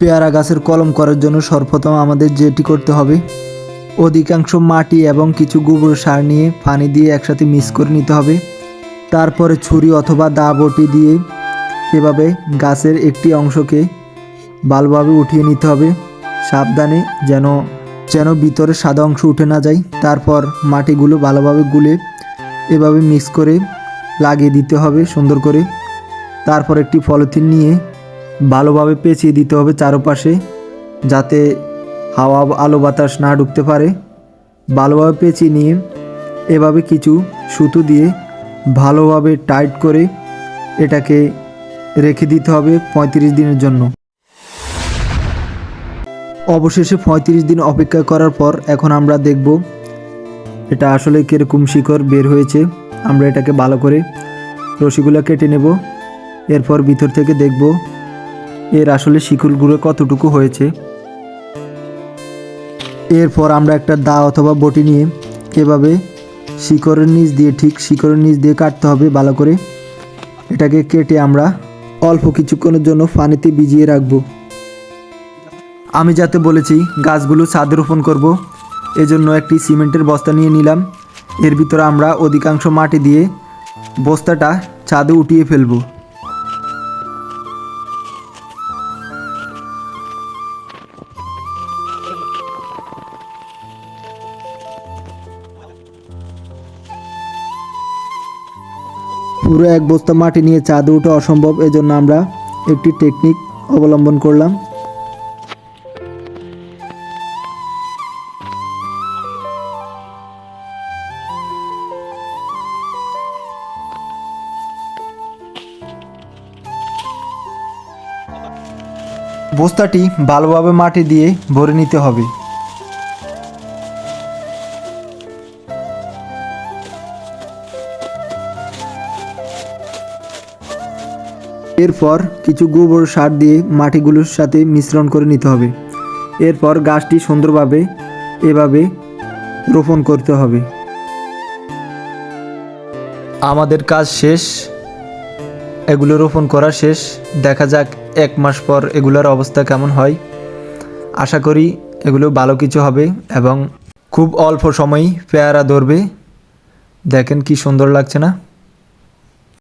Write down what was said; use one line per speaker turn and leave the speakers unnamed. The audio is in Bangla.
পেয়ারা গাছের কলম করার জন্য সর্বপ্রথম আমাদের যেটি করতে হবে, অধিকাংশ মাটি এবং কিছু গোবর সার নিয়ে পানি দিয়ে একসাথে মিক্স করে নিতে হবে। তারপরে ছুরি অথবা দা বটি দিয়ে এভাবে গাছের একটি অংশকে ভালোভাবে উঠিয়ে নিতে হবে। সাবধানে যেন যেন ভিতরে সাদা অংশ উঠে না যায়। তারপর মাটিগুলো ভালোভাবে গুলে এভাবে মিক্স করে লাগিয়ে দিতে হবে সুন্দর করে। তারপর একটি পলিথিন নিয়ে ভালোভাবে পেঁচিয়ে দিতে হবে চারপাশে যাতে হাওয়া আলো বাতাস না ঢুকতে পারে। ভালোভাবে পেঁচিয়ে নিয়ে এভাবে কিছু সুতো দিয়ে ভালোভাবে টাইট করে এটাকে রেখে দিতে হবে পঁয়ত্রিশ দিনের জন্য। অবশেষে পঁয়ত্রিশ দিন অপেক্ষা করার পর এখন আমরা দেখব এটা আসলে কীরকম শিকড় বের হয়েছে। আমরা এটাকে ভালো করে রশিগুলো কেটে নেব। এরপর ভিতর থেকে দেখব এর আসলে শিকড়গুলো কতটুকু হয়েছে? এরপর আমরা একটা দা অথবা বটি নিয়ে এভাবে শিকড়ের নিচ দিয়ে, ঠিক শিকড়ের নিচ দিয়ে কাটতে হবে ভালো করে। এটাকে কেটে আমরা অল্প কিছুক্ষণের জন্য পানিতে ভিজিয়ে রাখব। আমি যাতে বলেছি, গাছগুলো ছাদে রোপণ করব, এজন্য একটি সিমেন্টের বস্তা নিয়ে নিলাম। এর ভিতরে আমরা অধিকাংশ মাটি দিয়ে বস্তাটা ছাদে উঠিয়ে ফেলব। পুরো এক বস্তা মাটি নিয়ে চাঁদে ওঠা অসম্ভব। এজন্য আমরা একটি টেকনিক অবলম্বন করলাম। বস্তাটি ভালোভাবে মাটি দিয়ে ভরে নিতে হবে। এরপর কিছু গোবর সার দিয়ে মাটিগুলোর সাথে মিশ্রণ করে নিতে হবে। এরপর গাছটি সুন্দরভাবে এভাবে রোপণ করতে হবে। আমাদের কাজ শেষ। এগুলো রোপণ করা শেষ। দেখা যাক এক মাস পর এগুলোর অবস্থা কেমন হয়। আশা করি এগুলো ভালো কিছু হবে এবং খুব অল্প সময়ই পেয়ারা ধরবে। দেখেন কি সুন্দর লাগছে না?